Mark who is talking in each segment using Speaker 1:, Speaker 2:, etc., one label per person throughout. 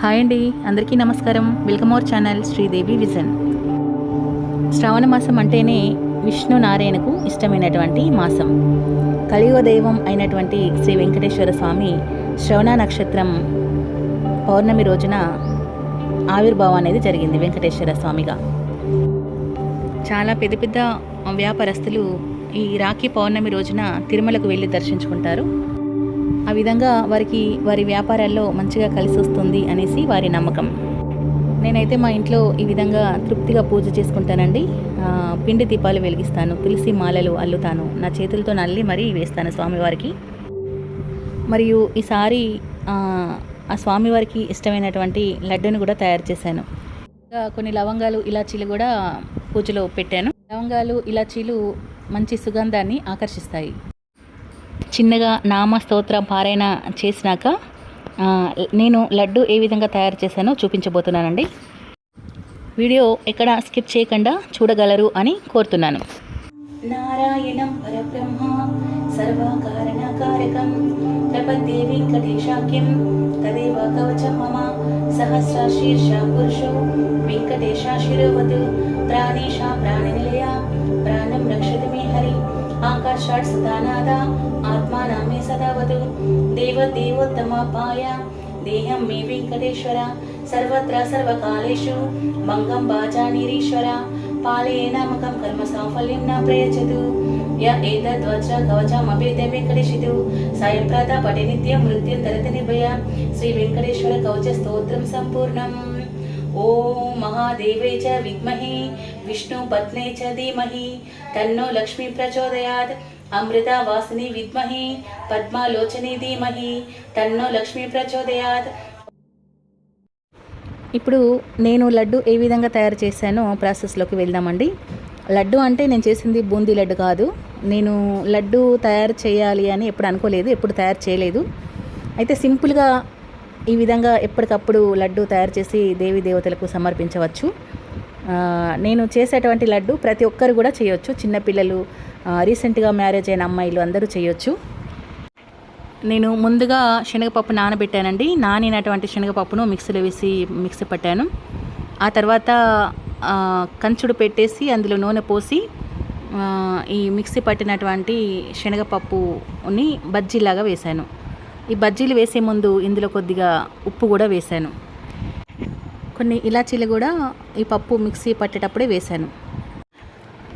Speaker 1: Hi అండి అందరికీ నమస్కారం. Welcome our channel Sridevi vision. శ్రావణ మాసం అంటేనే విష్ణు నారాయణకు ఇష్టమైనటువంటి మాసం. కలియుగ దైవం అయినటువంటి శ్రీ వెంకటేశ్వర స్వామి శ్రవణ నక్షత్రం పౌర్ణమి రోజున ఆవిర్భావం అనేది జరిగింది వెంకటేశ్వర స్వామిగా. చాలా పెద్ద పెద్ద వ్యాపారస్తులు ఈ రాఖీ పౌర్ణమి రోజున తిరుమలకు వెళ్ళి దర్శించుకుంటారు. ఆ విధంగా వారికి వారి వ్యాపారాల్లో మంచిగా కలిసి వస్తుంది అనేసి వారి నమ్మకం. నేనైతే మా ఇంట్లో ఈ విధంగా తృప్తిగా పూజ చేసుకుంటానండి. పిండి దీపాలు వెలిగిస్తాను తులసి మాలలు అల్లుతాను. నా చేతులతో నల్లి మరీ వేస్తాను స్వామివారికి. మరియు ఈసారి ఆ, స్వామివారికి ఇష్టమైనటువంటి లడ్డూని కూడా తయారు చేశాను. ఇంకా కొన్ని లవంగాలు ఇలాచీలు కూడా పూజలో పెట్టాను. లవంగాలు ఇలాచీలు మంచి సుగంధాన్ని ఆకర్షిస్తాయి. చిన్నగా నామ స్తోత్ర పారాయణ చేసినాక నేను లడ్డు ఏ విధంగా తయారు చేశానో చూపించబోతున్నానండి. వీడియో ఎక్కడ స్కిప్ చేయకుండా చూడగలరు అని కోరుతున్నాను. నారాయణం పరబ్రహ్మ సర్వకారణకారకం ప్రపద్దే వెంకటేశాఖ్యం తదేవ కవచం మమ సహస్ర శీర్ష పురుషో వెంకటేశాశిరోవతు ప్రాణేశ ప్రాణనిలయ ప్రాణం రక్షతి మే హరి ఆకాశాట్ సదానాద ఆత్మానం మే సదావతు దేవదేవోత్తమాపాయ దేహం మే వెంకటేశ్వర సర్వత్ర సర్వకాలేషు మంగం బాజా బాజానిరీశ్వర పాలయేనామకం కర్మ సాఫల్యం నా ప్రయచతు య ఏతద్వజ్ర కవచమభేద వెంకటేశితు సాయంప్రాత పటి నిత్యం మృత్యుం తరతి నిర్భయ శ్రీ వెంకటేశ్వర కవచ స్తోత్రం సంపూర్ణం ఓం మహాదేవే చ విద్మహే విష్ణు పత్నే చ ధీమహి తన్నో లక్ష్మీ ప్రచోదయాత్ అమృత వాసిని విద్మహి పద్మాలోచని ధీమహి తన్నో లక్ష్మీ ప్రచోదయాత్. ఇప్పుడు నేను లడ్డు ఏ విధంగా తయారు చేశానో ప్రాసెస్లోకి వెళ్దామండి. లడ్డు అంటే నేను చేసింది బూందీ లడ్డు కాదు. నేను లడ్డు తయారు చేయాలి అని ఎప్పుడు అనుకోలేదు ఎప్పుడు తయారు చేయలేదు. అయితే సింపుల్గా ఈ విధంగా ఎప్పటికప్పుడు లడ్డు తయారు చేసి దేవి దేవతలకు సమర్పించవచ్చు. నేను చేసేటువంటి లడ్డు ప్రతి ఒక్కరు కూడా చేయొచ్చు. చిన్నపిల్లలు రీసెంట్గా మ్యారేజ్ అయిన అమ్మాయిలు అందరూ చేయొచ్చు. నేను ముందుగా శనగపప్పు నానబెట్టానండి. నానినటువంటి శనగపప్పును మిక్సీలో వేసి మిక్సీ పట్టాను. ఆ తర్వాత కంచుడు పెట్టేసి అందులో నూనె పోసి ఈ మిక్సీ పట్టినటువంటి శనగపప్పుని బజ్జీలాగా వేశాను. ఈ బజ్జీలు వేసే ముందు ఇందులో కొద్దిగా ఉప్పు కూడా వేశాను. కొన్ని ఇలాచీలు కూడా ఈ పప్పు మిక్సీ పట్టేటప్పుడే వేశాను.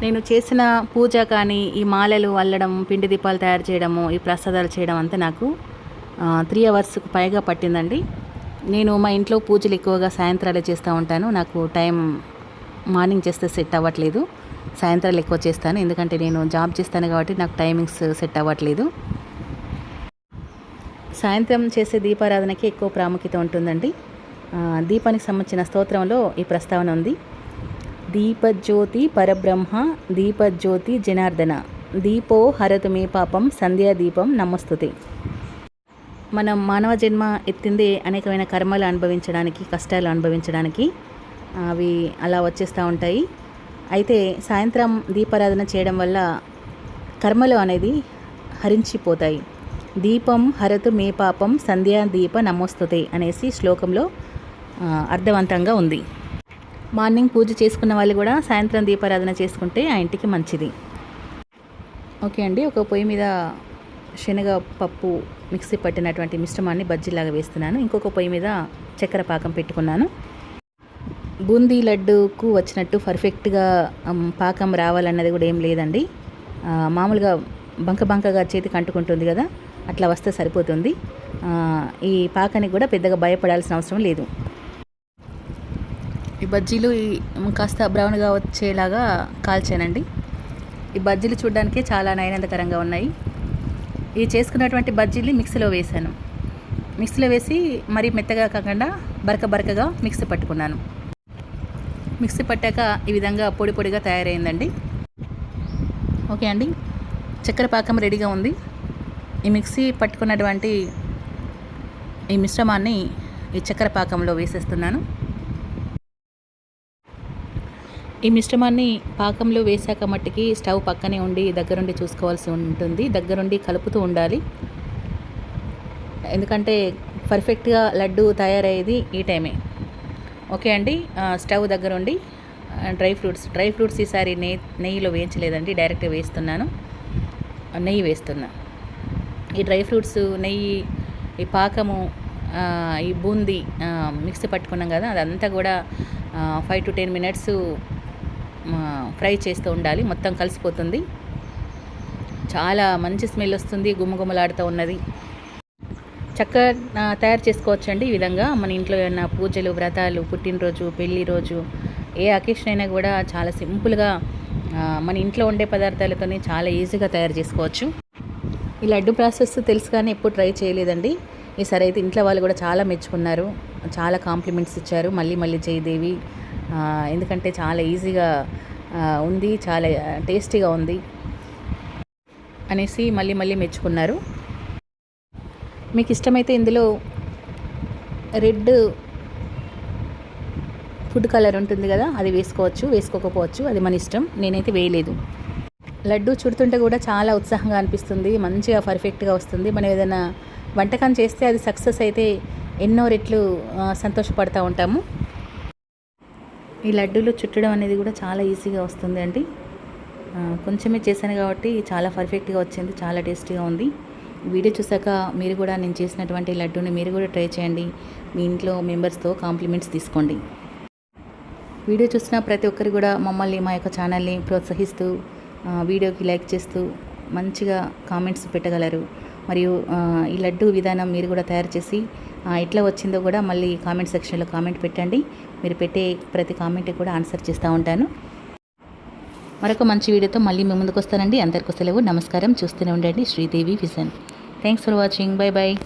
Speaker 1: నేను చేసిన పూజ కానీ ఈ మాలలు అల్లడం పిండి దీపాలు తయారు చేయడము ఈ ప్రసాదాలు చేయడం అంతా నాకు త్రీ అవర్స్కు పైగా పట్టిందండి. నేను మా ఇంట్లో పూజలు ఎక్కువగా సాయంత్రాలే చేస్తూ ఉంటాను. నాకు టైం మార్నింగ్ చేస్తే సెట్ అవ్వట్లేదు. సాయంత్రాలు ఎక్కువ చేస్తాను. ఎందుకంటే నేను జాబ్ చేస్తాను కాబట్టి నాకు టైమింగ్స్ సెట్ అవ్వట్లేదు. సాయంత్రం చేసే దీపారాధనకి ఎక్కువ ప్రాముఖ్యత ఉంటుందండి. దీపానికి సంబంధించిన స్తోత్రంలో ఈ ప్రస్తావన ఉంది. దీపజ్యోతి పరబ్రహ్మ దీపజ్యోతి జనార్దన. దీపో హరతు మే పాపం సంధ్యా దీపం మనం మానవ జన్మ ఎత్తిందే అనేకమైన కర్మలు అనుభవించడానికి కష్టాలు అనుభవించడానికి అవి అలా వచ్చేస్తూ ఉంటాయి. అయితే సాయంత్రం దీపారాధన చేయడం వల్ల కర్మలు అనేది హరించిపోతాయి. దీపం హరతు మే పాపం సంధ్యా దీప నమోస్తుతే అనేసి శ్లోకంలో అర్థవంతంగా ఉంది. మార్నింగ్ పూజ చేసుకున్న వాళ్ళు కూడా సాయంత్రం దీపారాధన చేసుకుంటే ఆ ఇంటికి మంచిది. ఓకే అండి ఒక పొయ్యి మీద శనగ పప్పు మిక్సీ పట్టినటువంటి మిశ్రమాన్ని బజ్జీలాగా వేస్తున్నాను. ఇంకొక పొయ్యి మీద చక్కెర పాకం పెట్టుకున్నాను. బూందీ లడ్డూకు వచ్చినట్టు పర్ఫెక్ట్గా పాకం రావాలన్నది కూడా ఏం లేదండి. మామూలుగా బంక బంకగా చేతికి అంటుకుంటుంది కదా అట్లా వస్తే సరిపోతుంది. ఈ పాకానికి కూడా పెద్దగా భయపడాల్సిన అవసరం లేదు. ఈ బజ్జీలు ఈ- కాస్త బ్రౌన్గా వచ్చేలాగా కాల్చానండి. ఈ బజ్జీలు చూడడానికి చాలా నయనందకరంగా ఉన్నాయి. ఈ చేసుకున్నటువంటి బజ్జీలు మిక్సీలో వేశాను. మిక్సీలో వేసి మరీ మెత్తగా కాకుండా బరక బరకగా మిక్సీ పట్టుకున్నాను. మిక్సీ పట్టాక ఈ విధంగా పొడి పొడిగా తయారైందండి. ఓకే అండి. చక్కెర పాకం రెడీగా ఉంది. ఈ మిక్సీ పట్టుకున్నటువంటి ఈ మిశ్రమాన్ని ఈ చక్కెర పాకంలో వేసేస్తున్నాను. ఈ మిశ్రమాన్ని పాకంలో వేశాక మట్టికి స్టవ్ పక్కనే ఉండి దగ్గరుండి చూసుకోవాల్సి ఉంటుంది. దగ్గరుండి కలుపుతూ ఉండాలి. ఎందుకంటే పర్ఫెక్ట్గా లడ్డు తయారయ్యేది ఈ టైమే. ఓకే అండి? స్టవ్ దగ్గరుండి డ్రై ఫ్రూట్స్ డ్రై ఫ్రూట్స్ ఈసారి నెయ్యి నెయ్యిలో వేయించలేదండి. డైరెక్ట్గా వేస్తున్నాను. నెయ్యి వేస్తున్నా. ఈ డ్రై ఫ్రూట్స్ నెయ్యి ఈ పాకము ఈ బూందీ మిక్సీ పట్టుకున్నాం కదా అదంతా కూడా five to ten minutes fry చేస్తూ ఉండాలి. మొత్తం కలిసిపోతుంది. చాలా మంచి స్మెల్ వస్తుంది. గుమగుమలాడుతూ ఉన్నది. చక్కగా తయారు చేసుకోవచ్చండి ఈ విధంగా. మన ఇంట్లో ఏమైనా పూజలు వ్రతాలు పుట్టినరోజు పెళ్ళి రోజు ఏ అకేషన్ అయినా కూడా చాలా సింపుల్గా మన ఇంట్లో ఉండే పదార్థాలతోనే చాలా ఈజీగా తయారు చేసుకోవచ్చు. ఈ లడ్డు ప్రాసెస్ తెలుసు కానీ ఎప్పుడు ట్రై చేయలేదండి. ఈసారి అయితే ఇంట్లో వాళ్ళు కూడా చాలా మెచ్చుకున్నారు. చాలా కాంప్లిమెంట్స్ ఇచ్చారు. మళ్ళీ మళ్ళీ జయదేవి ఎందుకంటే చాలా ఈజీగా ఉంది చాలా టేస్టీగా ఉంది అనేసి మళ్ళీ మళ్ళీ మెచ్చుకున్నారు. మీకు ఇష్టమైతే ఇందులో రెడ్ ఫుడ్ కలర్ ఉంటుంది కదా అది వేసుకోవచ్చు వేసుకోకపోవచ్చు అది మన ఇష్టం. నేనైతే వేయలేదు. లడ్డు చుడుతుంటే కూడా చాలా ఉత్సాహంగా అనిపిస్తుంది మంచిగా పర్ఫెక్ట్గా వస్తుంది. మనం ఏదైనా వంటకం చేస్తే అది సక్సెస్ అయితే ఎన్నో రెట్లు సంతోషపడుతూ సంతోషపడతా ఉంటాము. ఈ లడ్డూలు చుట్టడం అనేది కూడా చాలా ఈజీగా వస్తుంది అండి. కొంచెమే చేశాను కాబట్టి చాలా పర్ఫెక్ట్గా వచ్చింది చాలా టేస్టీగా ఉంది. వీడియో చూసాక మీరు కూడా నేను చేసినటువంటి లడ్డూని మీరు కూడా ట్రై చేయండి. మీ ఇంట్లో మెంబర్స్తో కాంప్లిమెంట్స్ తీసుకోండి. వీడియో చూసిన ప్రతి ఒక్కరు కూడా మమ్మల్ని మా యొక్క ఛానల్ని ప్రోత్సహిస్తూ వీడియోకి లైక్ చేస్తూ మంచిగా కామెంట్స్ పెట్టగలరు. మరియు ఈ లడ్డు విధానం మీరు కూడా తయారు చేసి ఎట్లా వచ్చిందో కూడా మళ్ళీ కామెంట్ సెక్షన్లో కామెంట్ పెట్టండి. మీరు పెట్టే ప్రతి కామెంట్కి కూడా ఆన్సర్ చేస్తూ ఉంటాను. మరొక మంచి వీడియోతో మళ్ళీ మీ ముందుకు వస్తానండి. అందరికీ సెలవు. నమస్కారం. చూస్తూనే ఉండండి. Sridevi vision thanks for watching bye bye